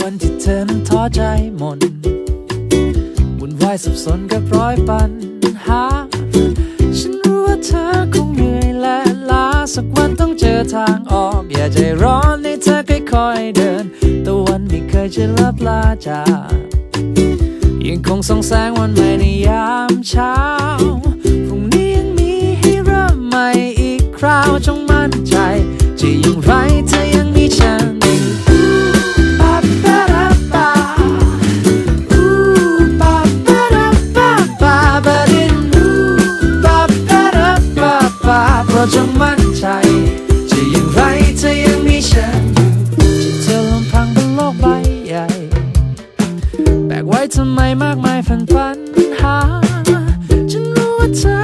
วันที่เธอนั้นท้อใจหมดวุ่นวายสับสนกับร้อยปัญหา ฉันรู้ว่าเธอคงเหนื่อยและล้าสักวันต้องเจอทางออก อย่าใจร้อนให้เธอค่อยๆเดินแต่วันไม่เคยจะลับลาจาก ยังคงส่องแสงวันใหม่ในยามเช้า พรุ่งนี้ยังมีให้เริ่มใหม่อีกคราวจงมั่นใจ จะยังไรเธอ ทำไมมากมายฝันฝันหา ฉันรู้ว่าเธอ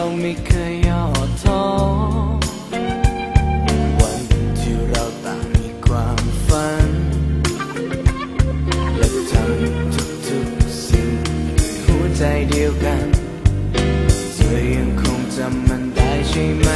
เราไม่เคยย่อท้อวันที่เราต่างมีความฝัน และทำทุกๆสิ่งด้หัวใจเดียวกัน เธอยังคงจำมันได้ใช่ไหม